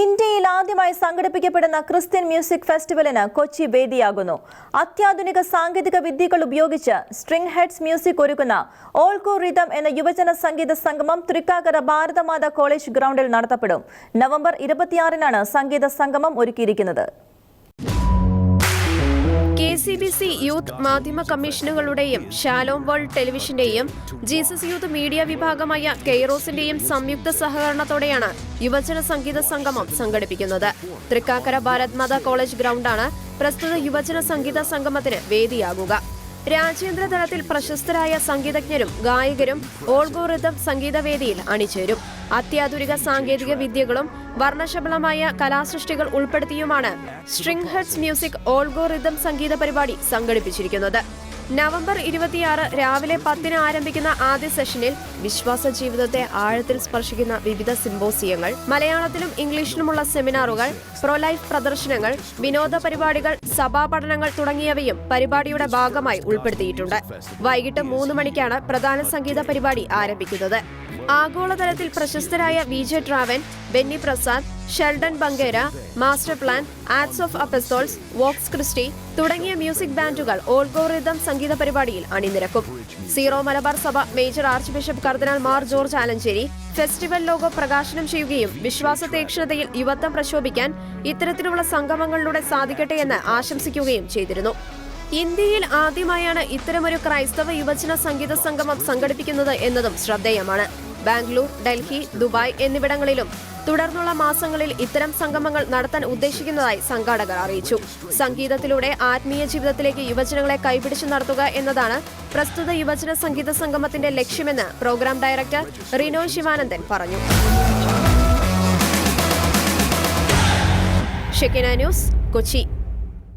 ഇന്ത്യയിൽ ആദ്യമായി സംഘടിപ്പിക്കപ്പെടുന്ന ക്രിസ്ത്യൻ മ്യൂസിക് ഫെസ്റ്റിവലിന് കൊച്ചി വേദിയാകുന്നു. അത്യാധുനിക സാങ്കേതിക വിദ്യകൾ ഉപയോഗിച്ച് സ്ട്രിംഗ് ഹെഡ്സ് മ്യൂസിക് ഒരുക്കുന്ന ഓൾകോ റിതം എന്ന യുവജന സംഗീത സംഗമം തൃക്കാക്കര ഭാരതമാതാ കോളേജ് ഗ്രൗണ്ടിൽ നടത്തപ്പെടും. നവംബർ ഇരുപത്തിയാറിനാണ് സംഗീത സംഗമം ഒരുക്കിയിരിക്കുന്നത്. സി ബി സി യൂത്ത് മാധ്യമ കമ്മീഷനുകളുടെയും ഷാലോം വേൾഡ് ടെലിവിഷന്റെയും ജീസസ് യൂത്ത് മീഡിയ വിഭാഗമായ കെയ്റോസിന്റെയും സംയുക്ത സഹകരണത്തോടെയാണ് യുവജന സംഗീത സംഗമം സംഘടിപ്പിക്കുന്നത്. തൃക്കാക്കര ഭാരത് മാതാ കോളേജ് ഗ്രൗണ്ടാണ് പ്രസ്തുത യുവജന സംഗീത സംഗമത്തിന് വേദിയാകുക. രാജ്യാന്തര തലത്തിൽ പ്രശസ്തരായ സംഗീതജ്ഞരും ഗായകരും ഓൾഗോറിതം സംഗീതവേദിയിൽ അണിചേരും. അത്യാധുനിക സാങ്കേതിക വിദ്യകളും വർണശബളമായ കലാസൃഷ്ടികൾ ഉൾപ്പെടുത്തിയുമാണ് സ്ട്രിംഗ് ഹെഡ്സ് മ്യൂസിക് ഓൾഗോറിതം സംഗീത പരിപാടി സംഘടിപ്പിച്ചിരിക്കുന്നത്. നവംബർ ഇരുപത്തിയാറ് രാവിലെ പത്തിന് ആരംഭിക്കുന്ന ആദ്യ സെഷനിൽ വിശ്വാസ ജീവിതത്തെ ആഴത്തിൽ സ്പർശിക്കുന്ന വിവിധ സിംബോസിയങ്ങൾ മലയാളത്തിലും ഇംഗ്ലീഷിലുമുള്ള സെമിനാറുകൾ പ്രൊലൈഫ് പ്രദർശനങ്ങൾ വിനോദ പരിപാടികൾ സഭാ പഠനങ്ങൾ തുടങ്ങിയവയും പരിപാടിയുടെ ഭാഗമായി ഉൾപ്പെടുത്തിയിട്ടുണ്ട്. വൈകിട്ട് മൂന്ന് മണിക്കാണ് പ്രധാന സംഗീത പരിപാടി ആരംഭിക്കുന്നത്. ആഗോളതലത്തിൽ പ്രശസ്തരായ V J ട്രാവൻ Benny Prasad Sheldon Bangera master plan acts of apostles Vox Christi തുടങ്ങിയ മ്യൂസിക് ബാൻഡുകൾ ഓൾഗോറിതം സംഗീത പരിപാടിയിൽ അണിനിരക്കും. സീറോ മലബാർ സഭ മേജർ ആർച്ച് ബിഷപ്പ് കർദിനാൾ Mar George Alencherry festival logo പ്രകാശനം ചെയ്യുകയും വിശ്വാസ തീക്ഷ്ണതയിൽ യുവത്വം പ്രശോഭിക്കാൻ ഇത്തരത്തിലുള്ള സംഗമങ്ങളിലൂടെ സാധിക്കട്ടെ എന്ന് ആശംസിക്കുകയും ചെയ്തിരുന്നു. ഇന്ത്യയിൽ ആദ്യമായാണ് ഇത്തരമൊരു ക്രൈസ്തവ യുവജന സംഗീത സംഗമം സംഘടിപ്പിക്കുന്നത് എന്നതും ശ്രദ്ധേയമാണ്. ബാംഗ്ലൂർ ഡൽഹി ദുബായ് എന്നിവിടങ്ങളിലും തുടർന്നുള്ള മാസങ്ങളിൽ ഇത്തരം സംഗമങ്ങൾ നടത്താൻ ഉദ്ദേശിക്കുന്നതായി സംഘാടകർ അറിയിച്ചു. സംഗീതത്തിലൂടെ ആത്മീയ ജീവിതത്തിലേക്ക് യുവജനങ്ങളെ കൈപിടിച്ചു നടത്തുക എന്നതാണ് പ്രസ്തുത യുവജന സംഗീത സംഗമത്തിന്റെ ലക്ഷ്യമെന്ന് പ്രോഗ്രാം ഡയറക്ടർ റിനോ ശിവാനന്ദൻ പറഞ്ഞു. ന്യൂസ് കൊച്ചി.